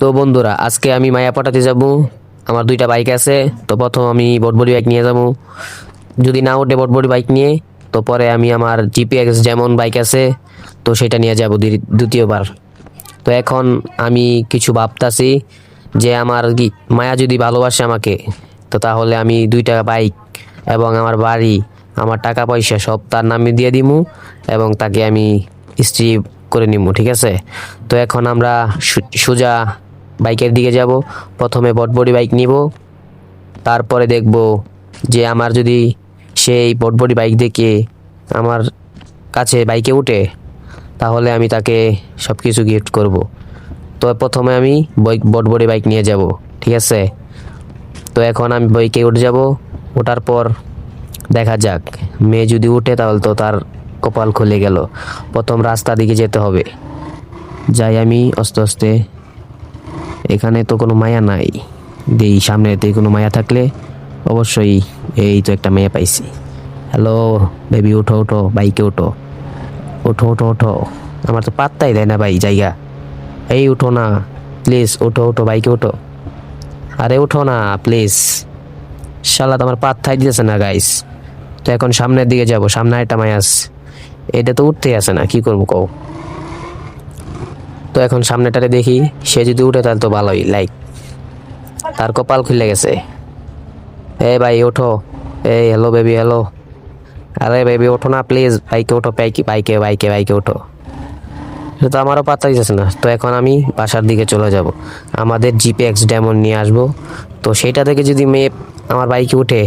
তো বন্ধুরা, আজকে আমি মায়া পাঠাতে যাব। আমার দুইটা বাইক আছে, তো প্রথম আমি বটবডি বাইক নিয়ে যাব। যদি না ওঠে বটবডি বাইক নিয়ে, তো পরে আমি আমার জিপিএক্স যেমন বাইক আছে, তো সেটা নিয়ে যাব দ্বিতীয়বার। তো এখন আমি কিছু ভাবতাছি যে আমার কি মায়া যদি ভালোবাসে আমাকে, তো তাহলে আমি দুইটা বাইক এবং আমার বাড়ি, আমার টাকা পয়সা সব তার নামে দিয়ে দিমু এবং তাকে আমি স্ত্রী করে নিমু, ঠিক আছে? তো এখন আমরা সোজা বাইকের দিকে যাব। প্রথমে বটবডি বাইক নিব। তারপরে দেখব যে আমার যদি সেই বটবডি বাইক দেখে আমার কাছে বাইকে উঠে, তাহলে আমি তাকে সব কিছু গিফট করব। তো প্রথমে আমি বাইক বটবডি বাইক নিয়ে যাব, ঠিক আছে? তো এখন আমি বাইকে উঠে যাব। ওঠার পর দেখা যাক। মেয়ে যদি উঠে তাহলে তো তার কপাল খুলে গেল। প্রথম রাস্তা দিকে যেতে হবে। যাই আমি আস্তে আস্তে। এখানে তো কোনো মায়া নাই। দেই, সামনেতে কোনো মায়া থাকলে অবশ্যই এই তো একটা মেয়ে পাইছি। হ্যালো, বেবি উঠো উঠো, বাইকে উঠো। ওঠো ওঠো ওঠো আমার তো পাত্তাই দেয় না ভাই, জায়গা। এই উঠো না প্লিজ উঠো উঠো, বাইকে উঠো। আরে উঠো না প্লিজ শালা তো আমার পাত্তাই দিতেছে না গাইস তো এখন সামনের দিকে যাব, সামনে একটা মায়াস এটা তো উঠতেই আসে না, কি করব কও? তো এখন সামনেটারে দেখি, সে যদি উঠে তাহলে তো ভালোই লাইক তার কপাল খুলে গেছে। এ ভাই, ওঠো। এই হ্যালো বেবি হ্যালো আরে বেবি ওঠো না প্লিজ বাইকে ওঠো, বাইকে বাইকে বাইকে বাইকে ওঠো। সে তো আমারও পাত্তা দিতেছে না। তো এখন আমি বাসার দিকে চলে যাব। আমাদের জিপিএক্স ডেমন নিয়ে আসব। তো সেটা থেকে যদি মেয়ে আমার বাইকে উঠে,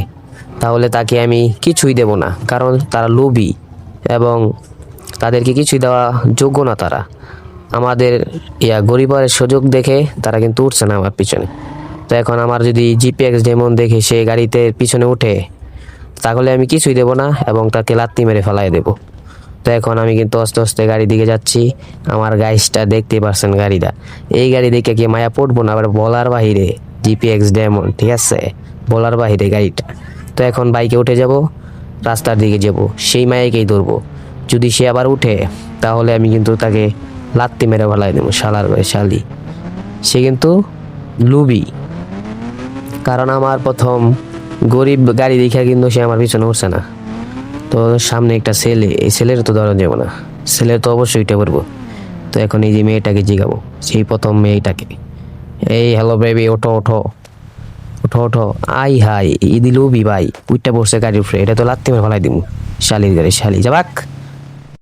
তাহলে তাকে আমি কিছুই দেব না, কারণ তারা লোভী। এবং তাদেরকে কিছুই দেওয়া যোগ্য না তারা। আমাদের ইয়া গরিবের সুযোগ দেখে তারা কিন্তু উঠছে না আমার পিছনে। তো এখন আমার যদি জিপিএক্স ডেমন দেখে সে গাড়িতে পিছনে উঠে, তাহলে আমি কিছুই দেব না এবং তাকে লাত্তি মেরে ফেলাই দেব। তো এখন আমি কিন্তু আস্তে আস্তে গাড়ি দিকে যাচ্ছি। আমার গাইসটা দেখতে পারছেন গাড়িটা। এই গাড়ি দেখে কি মায়া পড়ব না? আবার বলার বাহিরে জিপিএক্স ডেমন ঠিক আছে? বলার বাহিরে গাড়িটা। তো এখন বাইকে উঠে যাব। রাস্তার দিকে যাব, সেই মায়াকেই ধরবো। যদি সে আবার উঠে, তাহলে আমি কিন্তু তাকে লাত্তি মেরে ফেলাই দেবো, শালার করে শালি। সে কিন্তু লুবি। কারণ আমার প্রথম গরিব গাড়ি দেখে কিন্তু সে আমার পিছনে উঠছে না। তো সামনে একটা ছেলে, এই ছেলের তো ধরা যাব না। ছেলের তো অবশ্যই উঠে পড়ব। তো এখন এই যে মেয়েটাকে জিগাবো, সেই প্রথম মেয়েটাকে। এই হ্যালো বেবি, ওঠো ওঠো। ওঠো ওঠো। আই হাই ইদি বি ভাই উইটটা বসে গাড়ির উপরে। এটা তো লাত্তি মেরে ফলাই দিব শালির গাড়ি শালি। যাবাক।